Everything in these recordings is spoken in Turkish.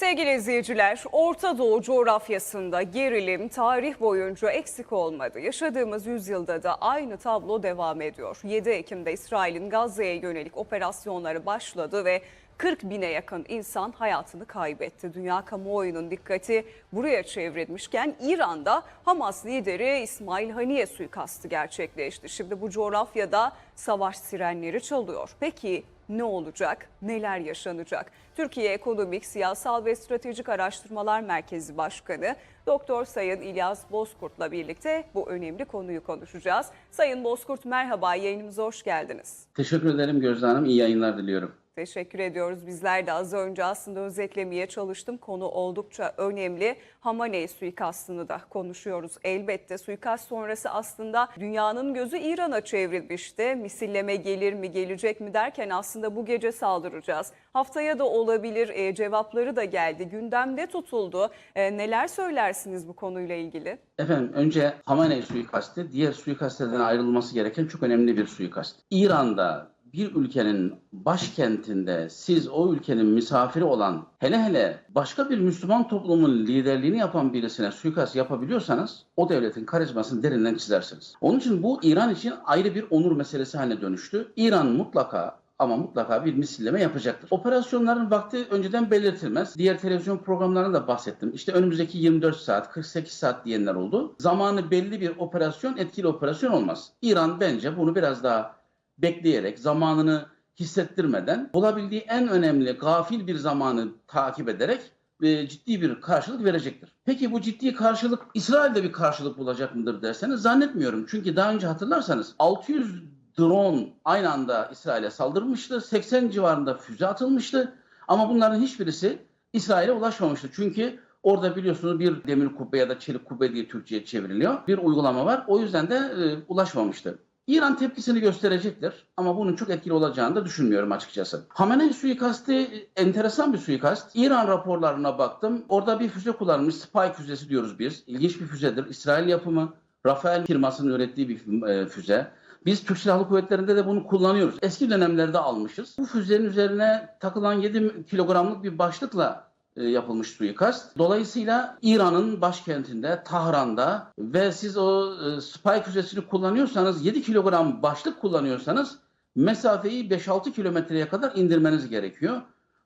Sevgili izleyiciler, Orta Doğu coğrafyasında gerilim tarih boyunca eksik olmadı. Yaşadığımız yüzyılda da aynı tablo devam ediyor. 7 Ekim'de İsrail'in Gazze'ye yönelik operasyonları başladı ve 40 bine yakın insan hayatını kaybetti. Dünya kamuoyunun dikkati buraya çevrilmişken İran'da Hamas lideri İsmail Haniye suikastı gerçekleşti. Şimdi bu coğrafyada savaş sirenleri çalıyor. Peki ne olacak? Neler yaşanacak? Türkiye Ekonomik, Siyasal ve Stratejik Araştırmalar Merkezi Başkanı Doktor Sayın İlyas Bozkurt'la birlikte bu önemli konuyu konuşacağız. Sayın Bozkurt merhaba, yayınımıza hoş geldiniz. Teşekkür ederim Gözde Hanım. İyi yayınlar diliyorum. Teşekkür ediyoruz. Bizler de az önce aslında özetlemeye çalıştım. Konu oldukça önemli. Hamaney suikastını da konuşuyoruz. Elbette suikast sonrası aslında dünyanın gözü İran'a çevrilmişti. Misilleme gelir mi gelecek mi derken aslında bu gece saldıracağız. Haftaya da olabilir e, cevapları da geldi. Gündemde tutuldu. E, neler söylersiniz bu konuyla ilgili? Efendim önce Hamaney suikastı diğer suikastlerden ayrılması gereken çok önemli bir suikast. İran'da bir ülkenin başkentinde siz o ülkenin misafiri olan hele hele başka bir Müslüman toplumun liderliğini yapan birisine suikast yapabiliyorsanız o devletin karizmasını derinden çizersiniz. Onun için bu İran için ayrı bir onur meselesi haline dönüştü. İran mutlaka ama mutlaka bir misilleme yapacaktır. Operasyonların vakti önceden belirtilmez. Diğer televizyon programlarında da bahsettim. İşte önümüzdeki 24 saat, 48 saat diyenler oldu. Zamanı belli bir operasyon etkili operasyon olmaz. İran bence bunu biraz daha bekleyerek, zamanını hissettirmeden bulabildiği en önemli gafil bir zamanı takip ederek e, ciddi bir karşılık verecektir. Peki bu ciddi karşılık İsrail'de bir karşılık bulacak mıdır derseniz zannetmiyorum. Çünkü daha önce hatırlarsanız 600 drone aynı anda İsrail'e saldırmıştı. 80 civarında füze atılmıştı. Ama bunların hiçbirisi İsrail'e ulaşmamıştı. Çünkü orada biliyorsunuz bir demir kubbe ya da çelik kubbe diye Türkçe'ye çevriliyor. Bir uygulama var. O yüzden de e, ulaşmamıştı. İran tepkisini gösterecektir ama bunun çok etkili olacağını da düşünmüyorum açıkçası. Hamenei suikastı enteresan bir suikast. İran raporlarına baktım. Orada bir füze kullanılmış. Spy füzesi diyoruz biz. İlginç bir füzedir. İsrail yapımı. Rafael firmasının ürettiği bir e, füze. Biz Türk Silahlı Kuvvetleri'nde de bunu kullanıyoruz. Eski dönemlerde almışız. Bu füzenin üzerine takılan 7 kilogramlık bir başlıkla yapılmış suikast. Dolayısıyla İran'ın başkentinde, Tahran'da ve siz o e, spy füzesini kullanıyorsanız, 7 kilogram başlık kullanıyorsanız mesafeyi 5-6 kilometreye kadar indirmeniz gerekiyor.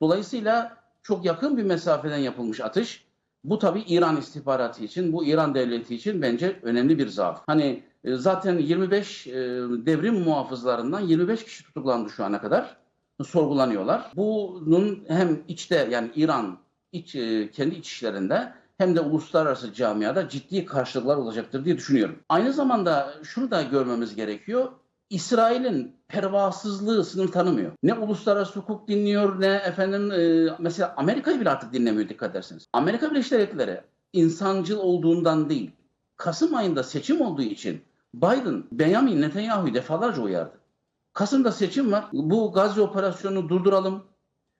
Dolayısıyla çok yakın bir mesafeden yapılmış atış. Bu tabii İran istihbaratı için, bu İran devleti için bence önemli bir zaaf. Hani e, zaten 25 e, devrim muhafızlarından 25 kişi tutuklandı şu ana kadar. Sorgulanıyorlar. Bunun hem içte yani İran iç, e, kendi iç işlerinde hem de uluslararası camiada ciddi karşılıklar olacaktır diye düşünüyorum. Aynı zamanda şunu da görmemiz gerekiyor. İsrail'in pervasızlığı sınır tanımıyor. Ne uluslararası hukuk dinliyor ne efendim e, mesela Amerika'yı bile artık dinlemiyor dikkat ederseniz. Amerika Birleşik Devletleri insancıl olduğundan değil, Kasım ayında seçim olduğu için Biden Benjamin Netanyahu'yu defalarca uyardı. Kasım'da seçim var. Bu Gazze operasyonunu durduralım.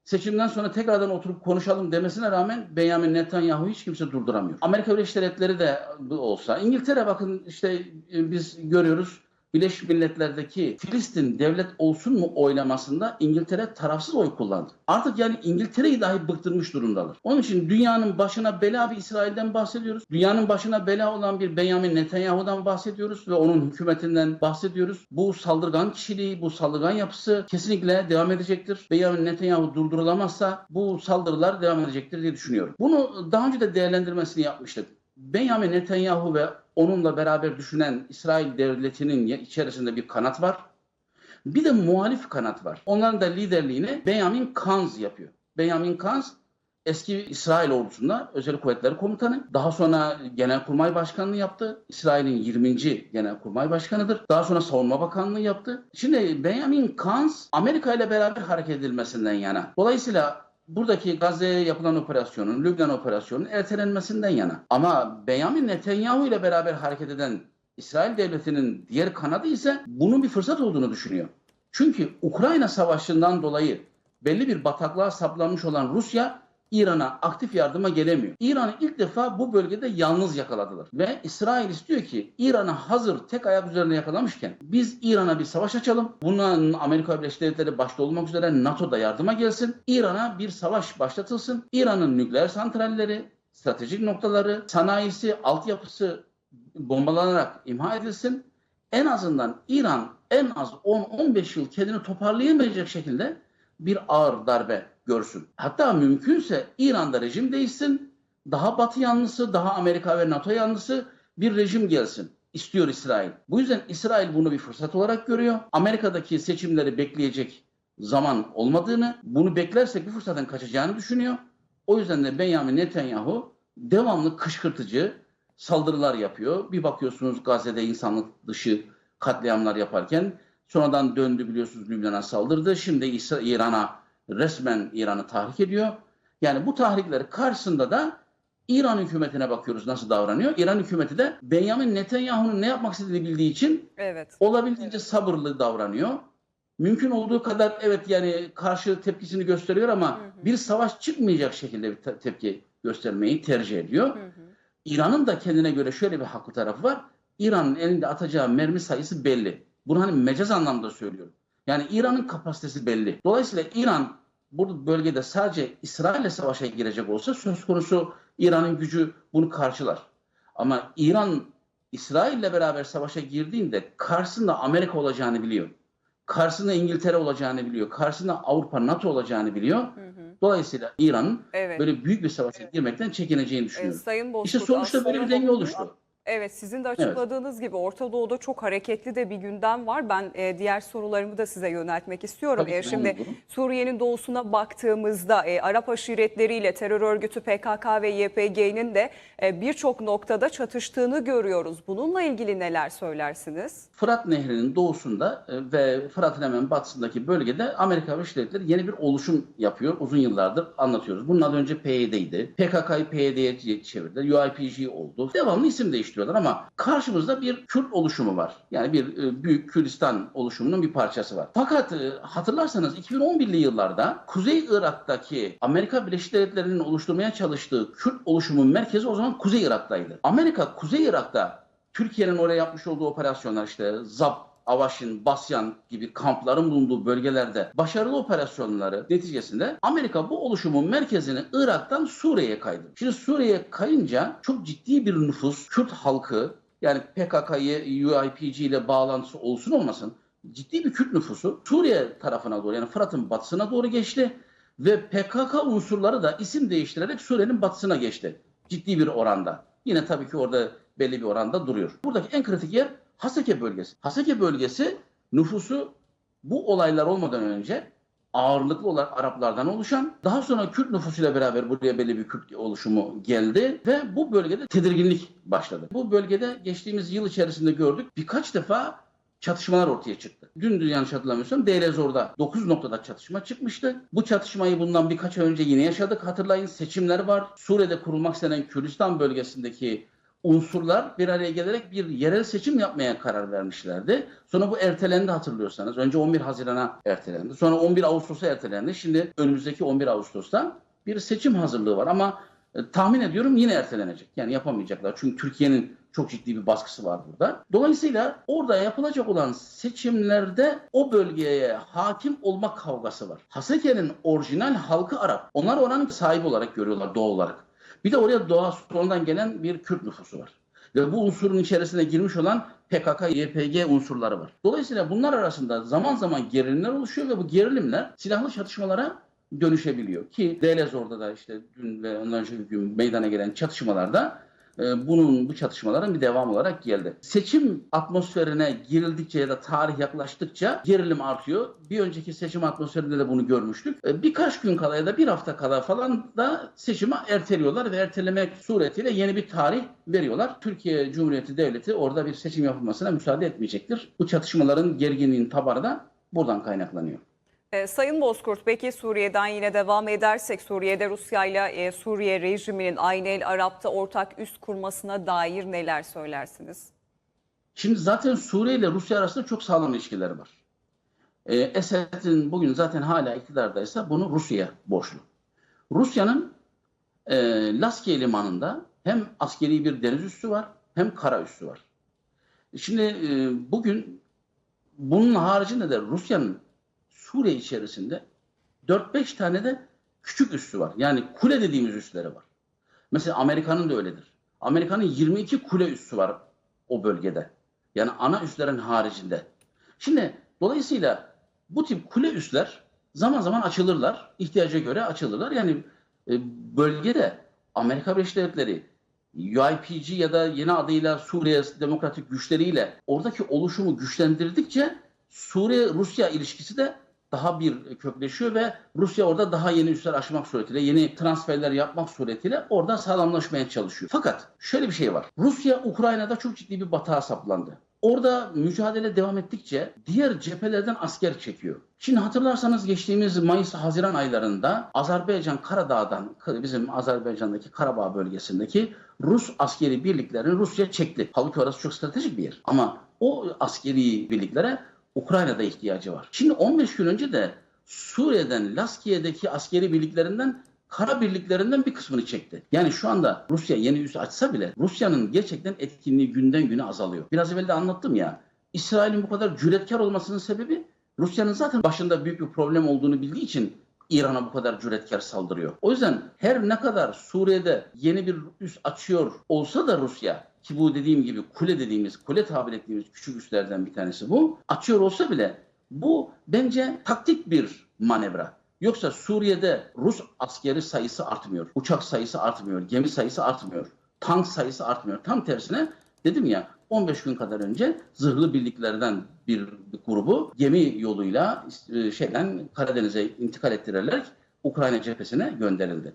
Seçimden sonra tekrardan oturup konuşalım demesine rağmen Benjamin Netanyahu hiç kimse durduramıyor. Amerika Birleşik Devletleri de olsa, İngiltere bakın işte e, biz görüyoruz Birleşmiş Milletler'deki Filistin devlet olsun mu oylamasında İngiltere tarafsız oy kullandı. Artık yani İngiltere'yi dahi bıktırmış durumdalar. Onun için dünyanın başına bela bir İsrail'den bahsediyoruz. Dünyanın başına bela olan bir Benjamin Netanyahu'dan bahsediyoruz ve onun hükümetinden bahsediyoruz. Bu saldırgan kişiliği, bu saldırgan yapısı kesinlikle devam edecektir. Benjamin Netanyahu durdurulamazsa bu saldırılar devam edecektir diye düşünüyorum. Bunu daha önce de değerlendirmesini yapmıştık. Benjamin Netanyahu ve onunla beraber düşünen İsrail devletinin içerisinde bir kanat var. Bir de muhalif kanat var. Onların da liderliğini Benjamin Kanz yapıyor. Benjamin Kanz eski İsrail ordusunda özel kuvvetleri komutanı. Daha sonra Genelkurmay Başkanlığı yaptı. İsrail'in 20. Genelkurmay Başkanıdır. Daha sonra Savunma Bakanlığı yaptı. Şimdi Benjamin Kanz Amerika ile beraber hareket edilmesinden yana. Dolayısıyla buradaki Gazze'ye yapılan operasyonun, Lübnan operasyonunun ertelenmesinden yana. Ama Benjamin Netanyahu ile beraber hareket eden İsrail devletinin diğer kanadı ise bunun bir fırsat olduğunu düşünüyor. Çünkü Ukrayna savaşından dolayı belli bir bataklığa saplanmış olan Rusya İran'a aktif yardıma gelemiyor. İran'ı ilk defa bu bölgede yalnız yakaladılar. Ve İsrail istiyor ki İran'ı hazır tek ayak üzerine yakalamışken biz İran'a bir savaş açalım. Bunun Amerika Birleşik Devletleri başta olmak üzere NATO da yardıma gelsin. İran'a bir savaş başlatılsın. İran'ın nükleer santralleri, stratejik noktaları, sanayisi, altyapısı bombalanarak imha edilsin. En azından İran en az 10-15 yıl kendini toparlayamayacak şekilde bir ağır darbe görsün. Hatta mümkünse İran'da rejim değişsin, daha batı yanlısı, daha Amerika ve NATO yanlısı bir rejim gelsin istiyor İsrail. Bu yüzden İsrail bunu bir fırsat olarak görüyor. Amerika'daki seçimleri bekleyecek zaman olmadığını, bunu beklersek bu fırsatın kaçacağını düşünüyor. O yüzden de Benjamin Netanyahu devamlı kışkırtıcı saldırılar yapıyor. Bir bakıyorsunuz Gazze'de insanlık dışı katliamlar yaparken sonradan döndü biliyorsunuz Lübnan'a saldırdı. Şimdi İsa- İran'a resmen İran'ı tahrik ediyor. Yani bu tahrikler karşısında da İran hükümetine bakıyoruz nasıl davranıyor. İran hükümeti de Benjamin Netanyahu'nun ne yapmak istediğini bildiği için Evet. olabildiğince sabırlı davranıyor. Mümkün olduğu kadar evet yani karşı tepkisini gösteriyor ama Hı hı. bir savaş çıkmayacak şekilde bir te- tepki göstermeyi tercih ediyor. Hı hı. İran'ın da kendine göre şöyle bir haklı tarafı var. İran'ın elinde atacağı mermi sayısı belli. Bunu hani mecaz anlamda söylüyorum. Yani İran'ın kapasitesi belli. Dolayısıyla İran bu bölgede sadece İsrail'le savaşa girecek olsa söz konusu İran'ın gücü bunu karşılar. Ama İran İsrail'le beraber savaşa girdiğinde karşısında Amerika olacağını biliyor. Karşısında İngiltere olacağını biliyor. Karşısında Avrupa, NATO olacağını biliyor. Hı hı. Dolayısıyla İran'ın Evet. böyle büyük bir savaşa girmekten çekineceğini Ee, düşünüyorum. Sayın Bozkurt, İşte sonuçta böyle bir denge oluştu. Evet sizin de açıkladığınız gibi Orta Doğu'da çok hareketli de bir gündem var. Ben e, diğer sorularımı da size yöneltmek istiyorum. Tabii E, şimdi. Suriye'nin doğusuna baktığımızda e, Arap aşiretleriyle terör örgütü PKK ve YPG'nin de e, birçok noktada çatıştığını görüyoruz. Bununla ilgili neler söylersiniz? Fırat Nehri'nin doğusunda e, ve Fırat'ın hemen batısındaki bölgede Amerika Birleşik Devletleri yeni bir oluşum yapıyor. Uzun yıllardır anlatıyoruz. Bunun adı önce PYD'ydi. PKK'yı PYD'ye çevirdiler. UIPG oldu. Devamlı isim değiştiriyorlar ama karşımızda bir Kürt oluşumu var. Yani bir e, büyük Kürdistan oluşumunun bir parçası var. Fakat e, hatırlarsanız 2011'li yıllarda Kuzey Irak'taki Amerika Birleşik Devletleri'nin oluşturmaya çalıştığı Kürt oluşumun merkezi o zaman Kuzey Irak'taydı. Amerika Kuzey Irak'ta Türkiye'nin oraya yapmış olduğu operasyonlar işte ZAP, Avaşin, Basyan gibi kampların bulunduğu bölgelerde başarılı operasyonları neticesinde Amerika bu oluşumun merkezini Irak'tan Suriye'ye kaydı. Şimdi Suriye'ye kayınca çok ciddi bir nüfus, Kürt halkı yani PKK'yı UIPG ile bağlantısı olsun olmasın ciddi bir Kürt nüfusu Suriye tarafına doğru yani Fırat'ın batısına doğru geçti ve PKK unsurları da isim değiştirerek Suriye'nin batısına geçti. Ciddi bir oranda. Yine tabii ki orada belli bir oranda duruyor. Buradaki en kritik yer Haseke bölgesi. Haseke bölgesi nüfusu bu olaylar olmadan önce ağırlıklı olarak Araplardan oluşan, daha sonra Kürt nüfusuyla beraber buraya belli bir Kürt oluşumu geldi ve bu bölgede tedirginlik başladı. Bu bölgede geçtiğimiz yıl içerisinde gördük birkaç defa çatışmalar ortaya çıktı. Dün yanlış hatırlamıyorsam Deirezor'da 9 noktada çatışma çıkmıştı. Bu çatışmayı bundan birkaç önce yine yaşadık. Hatırlayın seçimler var. Suriye'de kurulmak istenen Kürdistan bölgesindeki unsurlar bir araya gelerek bir yerel seçim yapmaya karar vermişlerdi. Sonra bu ertelendi hatırlıyorsanız. Önce 11 Haziran'a ertelendi. Sonra 11 Ağustos'a ertelendi. Şimdi önümüzdeki 11 Ağustos'ta bir seçim hazırlığı var ama e, tahmin ediyorum yine ertelenecek. Yani yapamayacaklar. Çünkü Türkiye'nin çok ciddi bir baskısı var burada. Dolayısıyla orada yapılacak olan seçimlerde o bölgeye hakim olma kavgası var. Haseke'nin orijinal halkı Arap. Onlar oranın sahibi olarak görüyorlar doğal olarak. Bir de oraya doğa sonradan gelen bir Kürt nüfusu var. Ve bu unsurun içerisine girmiş olan PKK, YPG unsurları var. Dolayısıyla bunlar arasında zaman zaman gerilimler oluşuyor ve bu gerilimler silahlı çatışmalara dönüşebiliyor. Ki Deylezor'da da işte dün ve ondan önceki gün meydana gelen çatışmalarda bunun bu çatışmaların bir devam olarak geldi. Seçim atmosferine girildikçe ya da tarih yaklaştıkça gerilim artıyor. Bir önceki seçim atmosferinde de bunu görmüştük. E, Birkaç gün kala ya da bir hafta kala falan da seçimi erteliyorlar ve ertelemek suretiyle yeni bir tarih veriyorlar. Türkiye Cumhuriyeti Devleti orada bir seçim yapılmasına müsaade etmeyecektir. Bu çatışmaların gerginliğin tabanı da buradan kaynaklanıyor. Ee, Sayın Bozkurt, peki Suriye'den yine devam edersek Suriye'de Rusya ile Suriye rejiminin aynı el Arap'ta ortak üst kurmasına dair neler söylersiniz? Şimdi zaten Suriye ile Rusya arasında çok sağlam ilişkileri var. Ee, Esed'in bugün zaten hala iktidardaysa bunu Rusya'ya borçlu. Rusya'nın e, Laskiye Limanı'nda hem askeri bir deniz üssü var hem kara üssü var. Şimdi e, bugün bunun haricinde de Rusya'nın Suriye içerisinde 4-5 tane de küçük üssü var. Yani kule dediğimiz üsleri var. Mesela Amerika'nın da öyledir. Amerika'nın 22 kule üssü var o bölgede. Yani ana üslerin haricinde. Şimdi dolayısıyla bu tip kule üsler zaman zaman açılırlar. ihtiyaca göre açılırlar. Yani e, bölgede Amerika Birleşik Devletleri UIPG ya da yeni adıyla Suriye Demokratik Güçleriyle oradaki oluşumu güçlendirdikçe Suriye-Rusya ilişkisi de daha bir kökleşiyor ve Rusya orada daha yeni üsler aşmak suretiyle, yeni transferler yapmak suretiyle orada sağlamlaşmaya çalışıyor. Fakat şöyle bir şey var. Rusya Ukrayna'da çok ciddi bir batağa saplandı. Orada mücadele devam ettikçe diğer cephelerden asker çekiyor. Şimdi hatırlarsanız geçtiğimiz Mayıs-Haziran aylarında Azerbaycan Karadağ'dan bizim Azerbaycan'daki Karabağ bölgesindeki Rus askeri birliklerini Rusya çekti. Halbuki orası çok stratejik bir yer. Ama o askeri birliklere Ukrayna'da ihtiyacı var. Şimdi 15 gün önce de Suriye'den Laskiye'deki askeri birliklerinden kara birliklerinden bir kısmını çekti. Yani şu anda Rusya yeni üs açsa bile Rusya'nın gerçekten etkinliği günden güne azalıyor. Biraz evvel de anlattım ya. İsrail'in bu kadar cüretkar olmasının sebebi Rusya'nın zaten başında büyük bir problem olduğunu bildiği için İran'a bu kadar cüretkar saldırıyor. O yüzden her ne kadar Suriye'de yeni bir üs açıyor olsa da Rusya ki bu dediğim gibi kule dediğimiz, kule tabir ettiğimiz küçük üslerden bir tanesi bu. Açıyor olsa bile bu bence taktik bir manevra. Yoksa Suriye'de Rus askeri sayısı artmıyor. Uçak sayısı artmıyor. Gemi sayısı artmıyor. Tank sayısı artmıyor. Tam tersine dedim ya 15 gün kadar önce zırhlı birliklerden bir, grubu gemi yoluyla e, şeyden Karadeniz'e intikal ettirilerek Ukrayna cephesine gönderildi.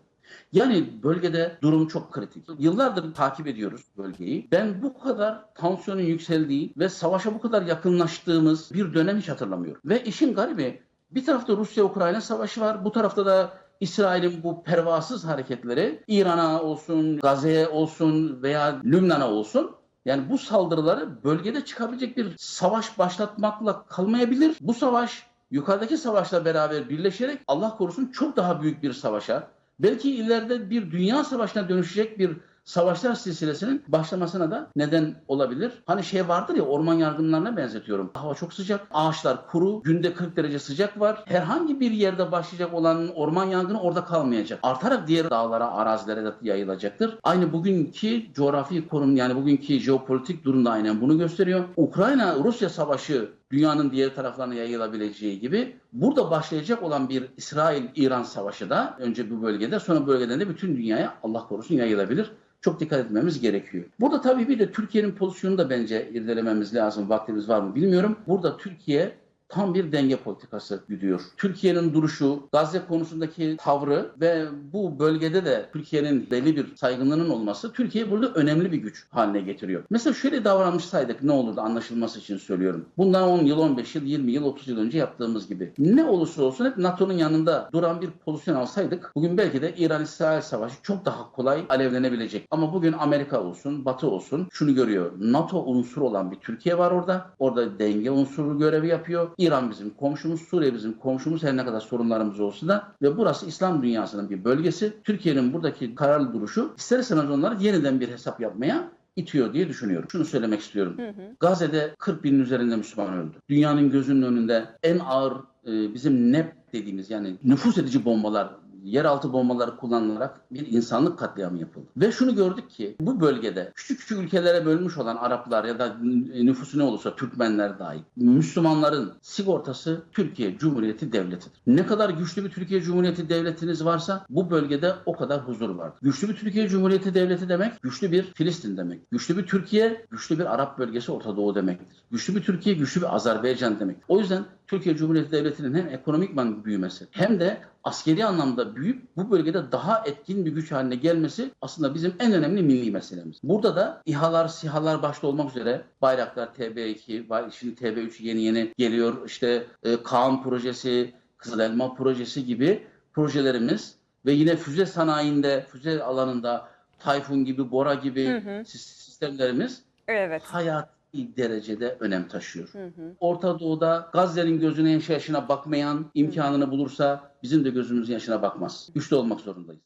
Yani bölgede durum çok kritik. Yıllardır takip ediyoruz bölgeyi. Ben bu kadar tansiyonun yükseldiği ve savaşa bu kadar yakınlaştığımız bir dönem hiç hatırlamıyorum. Ve işin garibi bir tarafta Rusya-Ukrayna savaşı var. Bu tarafta da İsrail'in bu pervasız hareketleri İran'a olsun, Gazze'ye olsun veya Lübnan'a olsun yani bu saldırıları bölgede çıkabilecek bir savaş başlatmakla kalmayabilir. Bu savaş yukarıdaki savaşla beraber birleşerek Allah korusun çok daha büyük bir savaşa, belki ileride bir dünya savaşına dönüşecek bir savaşlar silsilesinin başlamasına da neden olabilir. Hani şey vardır ya orman yangınlarına benzetiyorum. Hava çok sıcak, ağaçlar kuru, günde 40 derece sıcak var. Herhangi bir yerde başlayacak olan orman yangını orada kalmayacak. Artarak diğer dağlara, arazilere de yayılacaktır. Aynı bugünkü coğrafi konum yani bugünkü jeopolitik durum da aynen bunu gösteriyor. Ukrayna-Rusya savaşı dünyanın diğer taraflarına yayılabileceği gibi burada başlayacak olan bir İsrail-İran savaşı da önce bu bölgede sonra bölgeden de bütün dünyaya Allah korusun yayılabilir. Çok dikkat etmemiz gerekiyor. Burada tabii bir de Türkiye'nin pozisyonunu da bence irdelememiz lazım. Vaktimiz var mı bilmiyorum. Burada Türkiye tam bir denge politikası gidiyor. Türkiye'nin duruşu, Gazze konusundaki tavrı ve bu bölgede de Türkiye'nin belli bir saygınlığının olması Türkiye burada önemli bir güç haline getiriyor. Mesela şöyle davranmışsaydık ne olurdu anlaşılması için söylüyorum. Bundan 10 yıl, 15 yıl, 20 yıl, 30 yıl önce yaptığımız gibi. Ne olursa olsun hep NATO'nun yanında duran bir pozisyon alsaydık bugün belki de İran-İsrail savaşı çok daha kolay alevlenebilecek. Ama bugün Amerika olsun, Batı olsun şunu görüyor. NATO unsuru olan bir Türkiye var orada. Orada denge unsuru görevi yapıyor. İran bizim komşumuz, Suriye bizim komşumuz her ne kadar sorunlarımız olsa da ve burası İslam dünyasının bir bölgesi. Türkiye'nin buradaki kararlı duruşu ister istemez onları yeniden bir hesap yapmaya itiyor diye düşünüyorum. Şunu söylemek istiyorum. Hı hı. Gazze'de 40 binin üzerinde Müslüman öldü. Dünyanın gözünün önünde en ağır e, bizim NEP dediğimiz yani nüfus edici bombalar yeraltı bombaları kullanılarak bir insanlık katliamı yapıldı. Ve şunu gördük ki bu bölgede küçük küçük ülkelere bölmüş olan Araplar ya da nüfusu ne olursa Türkmenler dahil Müslümanların sigortası Türkiye Cumhuriyeti Devleti'dir. Ne kadar güçlü bir Türkiye Cumhuriyeti Devletiniz varsa bu bölgede o kadar huzur vardır. Güçlü bir Türkiye Cumhuriyeti Devleti demek güçlü bir Filistin demek. Güçlü bir Türkiye, güçlü bir Arap bölgesi Orta Doğu demektir. Güçlü bir Türkiye, güçlü bir Azerbaycan demek. O yüzden Türkiye Cumhuriyeti Devleti'nin hem ekonomikman büyümesi hem de askeri anlamda büyüyüp bu bölgede daha etkin bir güç haline gelmesi aslında bizim en önemli milli meselemiz. Burada da İHA'lar, SİHA'lar başta olmak üzere Bayraktar TB2, bay- şimdi TB3 yeni yeni geliyor. İşte e, Kaan projesi, Kızıl Elma projesi gibi projelerimiz ve yine füze sanayinde, füze alanında Tayfun gibi, Bora gibi Hı hı. sis- sistemlerimiz Evet. hayati derecede önem taşıyor. Hı hı. Orta Doğu'da Gazze'nin gözüne yaşına bakmayan imkanını bulursa bizim de gözümüzün yaşına bakmaz. Güçlü olmak zorundayız.